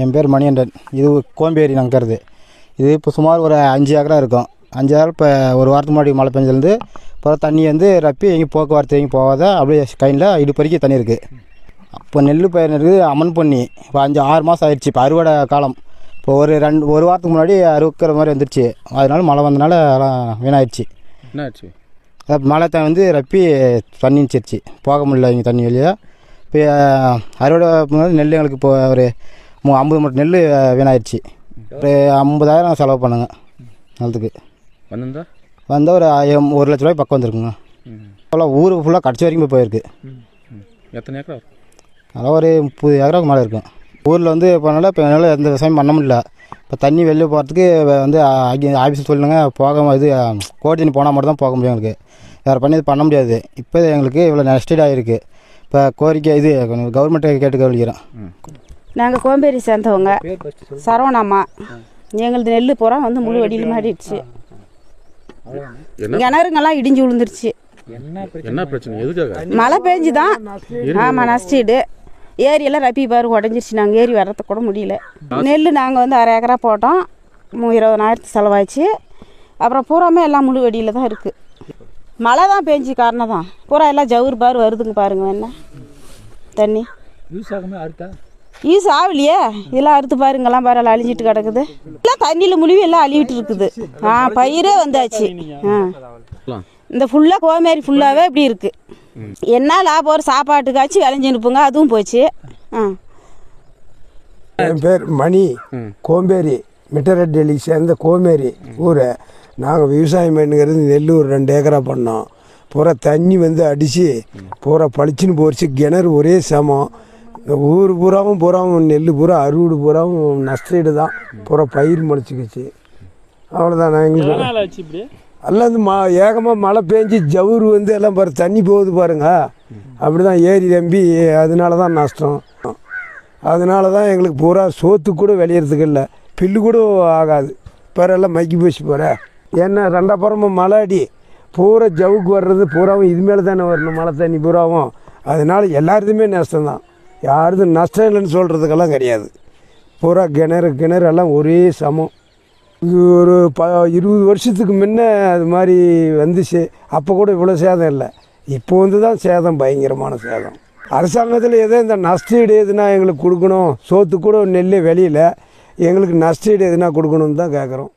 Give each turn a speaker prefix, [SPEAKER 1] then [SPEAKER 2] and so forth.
[SPEAKER 1] என் பேர் மணிகண்டன். இது கோம்பேரி நங்கிறது. இது இப்போ சுமார் ஒரு அஞ்சு ஏக்கரா இருக்கும். அஞ்சு ஏக்கர் இப்போ ஒரு வாரத்துக்கு முன்னாடி மழை பெஞ்சதுலேருந்து இப்போ தண்ணி வந்து ரப்பி எங்கேயும் போக்குவரத்து எங்கேயும் போகாத அப்படியே கையில் இடுப்பு வரைக்கும் தண்ணி இருக்குது அப்போ நெல் பயிர் இருக்குது அம்மன் பண்ணி. இப்போ அஞ்சு ஆறு மாதம் ஆயிடுச்சு. இப்போ அறுவடை காலம். இப்போ ஒரு ரெண்டு ஒரு வாரத்துக்கு முன்னாடி அறுக்கிற மாதிரி வந்துருச்சு. அதனால மழை வந்தனால எல்லாம் வீணாயிடுச்சு.
[SPEAKER 2] என்ன ஆச்சு
[SPEAKER 1] மழை தண்ணி வந்து ரப்பி தண்ணி நிச்சிருச்சு போக முடியல இங்கே தண்ணி வெளியே இப்போ அறுவடை நெல் எங்களுக்கு இப்போ ஒரு ஐம்பது மூட்டை நெல் வீணாயிடுச்சு ஒரு ஐம்பதாயிரம் செலவு பண்ணுங்க நிலத்துக்கு.
[SPEAKER 2] வந்திருந்தா?
[SPEAKER 1] வந்தால் ஒரு ஆயிரம் ஒரு லட்ச ரூபாய் பக்கம் வந்திருக்குங்க.
[SPEAKER 2] ம்
[SPEAKER 1] ஃபுல்லாக ஊர் ஃபுல்லாக கடைசி வரைக்கும் போய் போயிருக்கு.
[SPEAKER 2] ம் எத்தனை ஏக்கரா
[SPEAKER 1] அதெல்லாம் ஒரு முப்பது ஏக்கராவுக்கு மேலே இருக்கும் ஊரில் வந்து இப்போனால இப்போ என்னால் எந்த விவசாயம் பண்ண முடியல. இப்போ தண்ணி வெளியே போகிறதுக்கு வந்து ஆஃபீஸ் சொல்லுங்க போக இது கோடி தண்ணி போனால் மட்டும் தான் போக முடியும் எங்களுக்கு. வேறு பண்ணி இது பண்ண முடியாது. இப்போ எங்களுக்கு இவ்வளோ நஷ்டீடு ஆகிருக்கு இப்போ கோரிக்கை இது கவர்மெண்ட்டை கேட்டு கவனிக்கிறேன்
[SPEAKER 2] ம்.
[SPEAKER 3] நாங்கள் கோம்பேரி சேர்ந்தவங்க. சரவணம்மா எங்களுது நெல் பூரா வந்து முழு வடியில் மாடிடுச்சு
[SPEAKER 2] என்ன?
[SPEAKER 3] கிணறுங்கெல்லாம் இடிஞ்சு விழுந்துருச்சு.
[SPEAKER 2] என்ன பிரச்சனை? எதுக்காக?
[SPEAKER 3] மழை பெஞ்சு தான் ஆமாம் நஷ்டீடு ஏரியெல்லாம் ரப்பி பாரு உடஞ்சிருச்சு. நாங்கள் ஏரி வர்றது கூட முடியல. நெல் நாங்கள் வந்து அரை ஏக்கரா போட்டோம். இருபதனாயிரத்து செலவாச்சு அப்புறம் பூராமே எல்லாம் முழு வெடியில் தான் இருக்குது மழை தான் பெஞ்சு காரணம் தான். பூரா எல்லாம் ஜவுறு பாரு வருதுங்க பாருங்க என்ன? தண்ணி.
[SPEAKER 2] யூஸ் ஆகாம
[SPEAKER 3] ஆகலையே இதெல்லாம் அறுத்து பாருங்கெல்லாம் பாரு அழிஞ்சிட்டு கிடக்குது. எல்லாம் தண்ணியில் முழுவி எல்லாம் அழிவிட்டு இருக்குது. ஆ பயிரே வந்தாச்சு. ஆ. இந்த ஃபுல்லாக கோமாரி ஃபுல்லாகவே இப்படி இருக்குது என்ன லாபம்? ஒரு சாப்பாட்டுக்காச்சும் விளைஞ்சு நிற்புங்க அதுவும் போச்சு. ஆ.
[SPEAKER 4] என் பேர் மணி. கோம்பேரி மிட்டரெட்டிலி சேர்ந்த கோமேரி ஊர் நாங்கள் விவசாயம் பண்ணுங்கிறது நெல் ஒரு ரெண்டு ஏக்கரா பண்ணோம். பூரா தண்ணி வந்து அடித்து பூரா பளிச்சுன்னு போச்சு. கிணறு ஒரே சமம். ஊர் பூராவும் பூராவும் நெல் பூரா அறுவடை பூராவும் நஷ்டீடு தான். பூரா பயிர் முளைச்சிக்கிச்சு. அவ்வளோதான் நான் எங்களுக்கு. எல்லாம் இந்த மா ஏகமாக மழை பெஞ்சு ஜவுறு வந்து எல்லாம் பாரு தண்ணி போகுது பாருங்க. அப்படி தான் ஏரி நம்பி அதனால தான் நஷ்டம். அதனால தான் எங்களுக்கு பூரா சோத்து கூட விளையிறதுக்கு இல்லை. பில்லு கூட ஆகாது. பிறெல்லாம் மக்கி போச்சு போகிற ஏன்னா ரெண்டாப்புறமும் மழை அடி. பூரா ஜவுக்கு வர்றது பூராவும் இது மேலே தானே வரணும் மழை தண்ணி பூராவும். அதனால எல்லாருதுமே நஷ்டம் யாருது நஷ்டம் இல்லைன்னு சொல்கிறதுக்கெல்லாம் கிடையாது. பூரா கிணறு கிணறு எல்லாம் ஒரே சமம். இது ஒரு ப இருபது வருஷத்துக்கு முன்னே அது மாதிரி வந்துச்சு. அப்போ கூட இவ்வளோ சேதம் இல்லை. இப்போ வந்து தான் சேதம் பயங்கரமான சேதம். அரசாங்கத்தில் எதோ இந்த நஷ்டீடு எதுனா எங்களுக்கு கொடுக்கணும். சோத்து கூட நெல் வெளியில். எங்களுக்கு நஷ்டீடு எதுனா கொடுக்கணும்னு தான் கேட்குறோம்